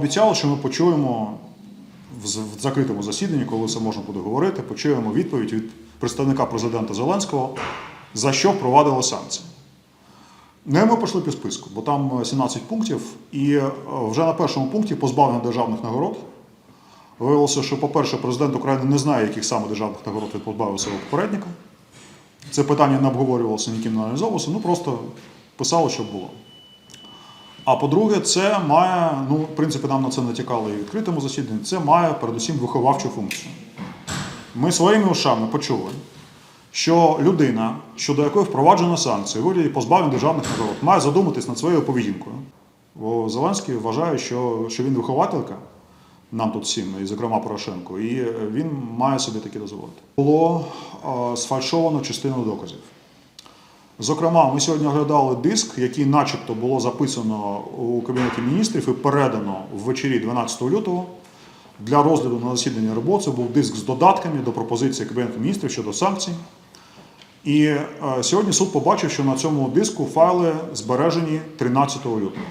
Обіцяли, що ми почуємо в закритому засіданні, коли все можна буде говорити, почуємо відповідь від представника президента Зеленського, за що впровадили санкції. Не ми пішли по списку, бо там е, 17 пунктів, і е, вже на першому пункті позбавлення державних нагород. Виявилося, що, по-перше, президент України не знає, яких саме державних нагород він позбавив свого попередника. Це питання не обговорювалося, ніким не аналізовувалося, ну просто писали, що було. А по-друге, це має, ну, в принципі, нам на це натякали і в відкритому засіданні, це має передусім виховавчу функцію. Ми своїми ушами почули, що людина, щодо якої впроваджено санкції вигляді позбавлення державних нагород, має задуматись над своєю поведінкою. Бо Зеленський вважає, що, що він вихователька, нам тут всім, і зокрема Порошенко, і він має собі таке дозволити. Було е, сфальшовано частину доказів. Зокрема, ми сьогодні оглядали диск, який начебто було записано у Кабінеті міністрів і передано ввечері 12 лютого для розгляду на засіданні РБО. Це був диск з додатками до пропозиції Кабінету міністрів щодо санкцій. І е, сьогодні суд побачив, що на цьому диску файли збережені 13 лютого.